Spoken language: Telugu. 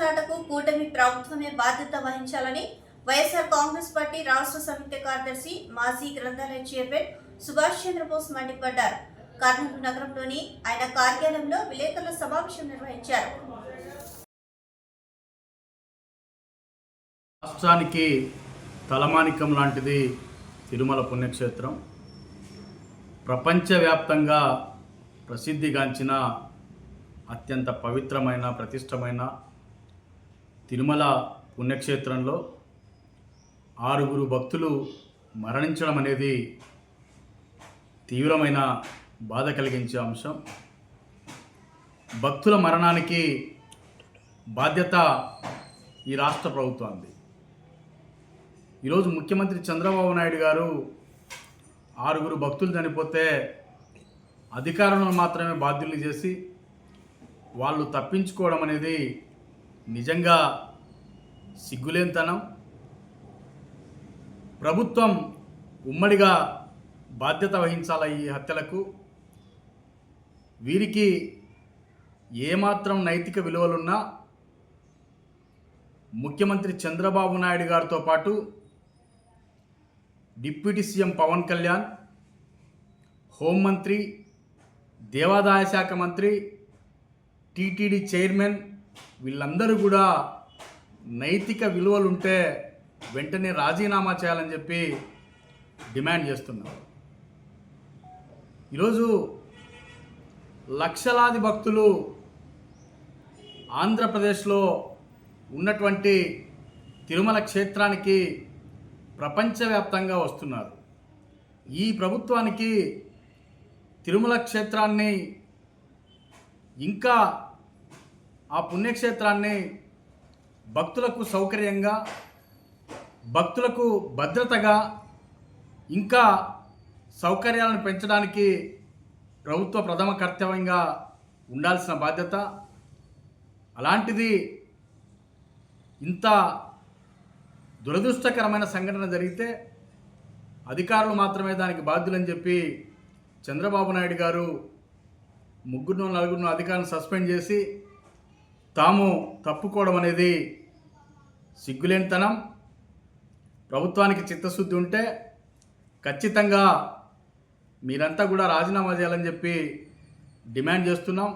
నక్సలాటకు కూటమి ప్రభుత్వమే బాధ్యత వహించాలని వైఎస్ఆర్ కాంగ్రెస్ పార్టీ రాష్ట్ర సమితి కార్యదర్శి మాజీ గ్రంథాలయ చైర్మన్ సుభాష్ చంద్రబోస్ మండిపడ్డారు. కర్నూలు నగరంలోని ఆయన కార్యాలయంలో విలేకరుల సమావేశం నిర్వహించారు. రాష్ట్రానికి తలమానికం లాంటిది తిరుమల పుణ్యక్షేత్రం. ప్రపంచవ్యాప్తంగా ప్రసిద్ధిగాంచిన అత్యంత పవిత్రమైన ప్రతిష్టమైన తిరుమల పుణ్యక్షేత్రంలో ఆరుగురు భక్తులు మరణించడం అనేది తీవ్రమైన బాధ కలిగించే అంశం. భక్తుల మరణానికి బాధ్యత ఈ రాష్ట్ర ప్రభుత్వానికి ఈరోజు ముఖ్యమంత్రి చంద్రబాబు నాయుడు గారు ఆరుగురు భక్తులు చనిపోతే అధికారులను మాత్రమే బాధ్యులు చేసి వాళ్ళు తప్పించుకోవడం అనేది నిజంగా సిగ్గులేనితనం ప్రభుత్వం ఉమ్మడిగా బాధ్యత వహించాల ఈ హత్యలకు? వీరికి ఏమాత్రం నైతిక విలువలున్నా ముఖ్యమంత్రి చంద్రబాబు నాయుడు గారితో పాటు డిప్యూటీ సీఎం పవన్ కళ్యాణ్ హోంమంత్రి దేవాదాయ శాఖ మంత్రి టీటీడీ చైర్మన్ వీళ్ళందరూ కూడా నైతిక విలువలుంటే వెంటనే రాజీనామా చేయాలని చెప్పి డిమాండ్ చేస్తున్నారు. ఈరోజు లక్షలాది భక్తులు ఆంధ్రప్రదేశ్లో ఉన్నటువంటి తిరుమల క్షేత్రానికి ప్రపంచవ్యాప్తంగా వస్తున్నారు. ఈ ప్రభుత్వానికి తిరుమల క్షేత్రాన్ని ఇంకా ఆ పుణ్యక్షేత్రాన్ని భక్తులకు సౌకర్యంగా భక్తులకు భద్రతగా ఇంకా సౌకర్యాలను పెంచడానికి ప్రభుత్వ ప్రథమ కర్తవ్యంగా ఉండాల్సిన బాధ్యత. అలాంటిది ఇంత దురదృష్టకరమైన సంఘటన జరిగితే అధికారులు మాత్రమే దానికి బాధ్యులని చెప్పి చంద్రబాబు నాయుడు గారు ముగ్గురు నలుగురు అధికారులను సస్పెండ్ చేసి తాము తప్పుకోవడం అనేది సిగ్గులేనితనం. ప్రభుత్వానికి చిత్తశుద్ధి ఉంటే ఖచ్చితంగా మీరంతా కూడా రాజీనామా చేయాలని చెప్పి డిమాండ్ చేస్తున్నాం.